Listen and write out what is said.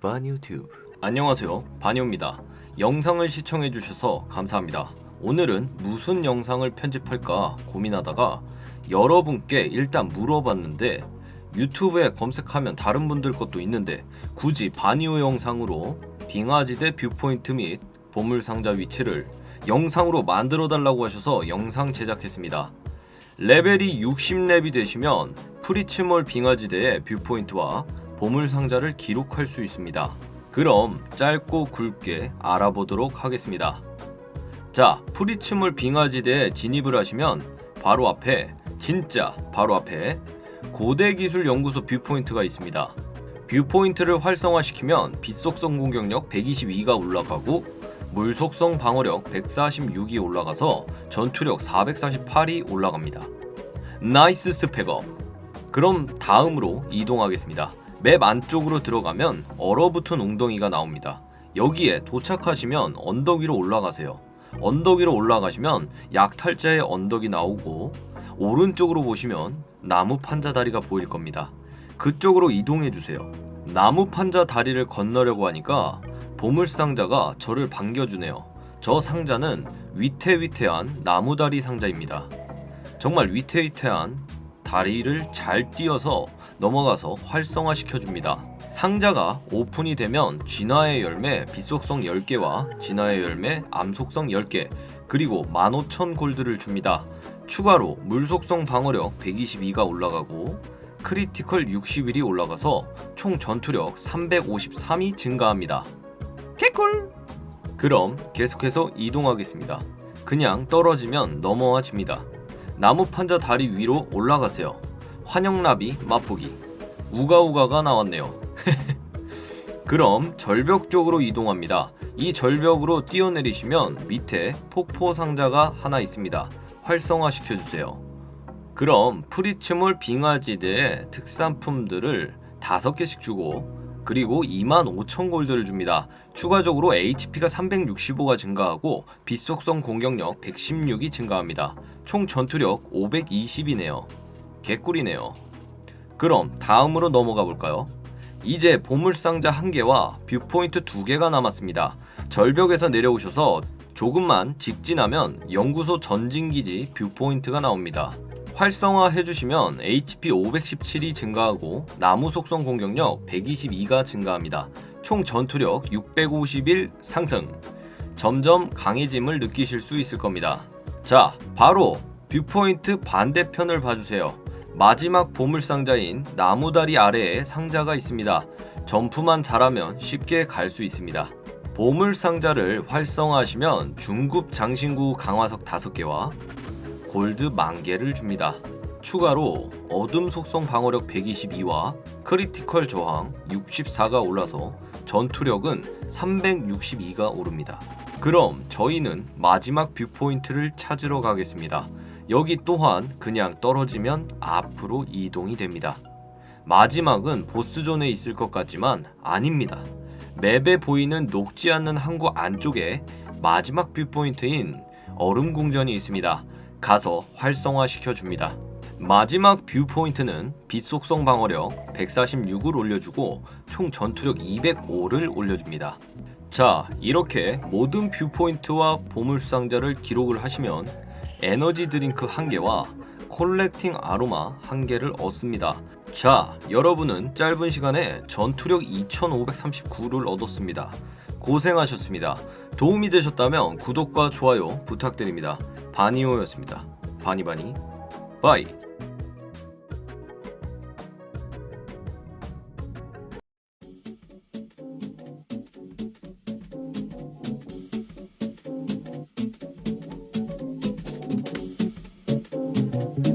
바니유튜브 안녕하세요. 바니오입니다. 영상을 시청해 주셔서 감사합니다. 오늘은 무슨 영상을 편집할까 고민하다가 여러분께 일단 물어봤는데 유튜브에 검색하면 다른 분들 것도 있는데 굳이 바니오 영상으로 빙하지대 뷰포인트 및 보물상자 위치를 영상으로 만들어 달라고 하셔서 영상 제작했습니다. 레벨이 60렙이 되시면 프리츠몰 빙하지대의 뷰포인트와 보물 상자를 기록할 수 있습니다. 그럼 짧고 굵게 알아보도록 하겠습니다. 자, 프리츠몰 빙하지대에 진입을 하시면 바로 앞에 진짜 바로 앞에 고대기술연구소 뷰포인트가 있습니다. 뷰포인트를 활성화시키면 빛속성 공격력 122가 올라가고 물속성 방어력 146이 올라가서 전투력 448이 올라갑니다. 나이스 스펙업. 그럼 다음으로 이동하겠습니다. 맵 안쪽으로 들어가면 얼어붙은 웅덩이가 나옵니다. 여기에 도착하시면 언덕 위로 올라가세요. 언덕 위로 올라가시면 약탈자의 언덕이 나오고 오른쪽으로 보시면 나무 판자 다리가 보일 겁니다. 그쪽으로 이동해 주세요. 나무 판자 다리를 건너려고 하니까 보물 상자가 저를 반겨주네요. 저 상자는 위태위태한 나무 다리 상자입니다. 정말 위태위태한 다리를 잘 띄어서 넘어가서 활성화 시켜줍니다. 상자가 오픈이 되면 진화의 열매 빛속성 10개와 진화의 열매 암속성 10개 그리고 15,000 골드를 줍니다. 추가로 물속성 방어력 122가 올라가고 크리티컬 60일이 올라가서 총 전투력 353이 증가합니다. 개꿀! 그럼 계속해서 이동하겠습니다. 그냥 떨어지면 넘어와집니다. 나무 판자 다리 위로 올라가세요. 환영나비 맛보기. 우가우가가 나왔네요. 그럼 절벽 쪽으로 이동합니다. 이 절벽으로 뛰어내리시면 밑에 폭포 상자가 하나 있습니다. 활성화 시켜주세요. 그럼 프리츠몰 빙하지대의 특산품들을 5개씩 주고 그리고 25,000 골드를 줍니다. 추가적으로 HP가 365가 증가하고 빛속성 공격력 116이 증가합니다. 총 전투력 520이네요. 개꿀이네요. 그럼 다음으로 넘어가 볼까요? 이제 보물상자 한 개와 뷰포인트 두 개가 남았습니다. 절벽에서 내려오셔서 조금만 직진하면 연구소 전진기지 뷰포인트가 나옵니다. 활성화 해주시면 HP 517이 증가하고 나무 속성 공격력 122가 증가합니다. 총 전투력 651 상승. 점점 강해짐을 느끼실 수 있을 겁니다. 자, 바로 뷰포인트 반대편을 봐주세요. 마지막 보물상자인 나무다리 아래에 상자가 있습니다. 점프만 잘하면 쉽게 갈 수 있습니다. 보물상자를 활성화하시면 중급 장신구 강화석 5개와 골드 만개를 줍니다. 추가로 어둠 속성 방어력 122와 크리티컬 저항 64가 올라서 전투력은 362가 오릅니다. 그럼 저희는 마지막 뷰포인트를 찾으러 가겠습니다. 여기 또한 그냥 떨어지면 앞으로 이동이 됩니다. 마지막은 보스존에 있을 것 같지만 아닙니다. 맵에 보이는 녹지 않는 항구 안쪽에 마지막 뷰포인트인 얼음 궁전이 있습니다. 가서 활성화 시켜 줍니다. 마지막 뷰포인트는 빛 속성 방어력 146을 올려주고 총 전투력 205를 올려줍니다. 자, 이렇게 모든 뷰포인트와 보물상자를 기록을 하시면 에너지 드링크 한 개와 콜렉팅 아로마 한 개를 얻습니다. 자, 여러분은 짧은 시간에 전투력 2539를 얻었습니다. 고생하셨습니다. 도움이 되셨다면 구독과 좋아요 부탁드립니다. 바니오였습니다. 바니바니 바이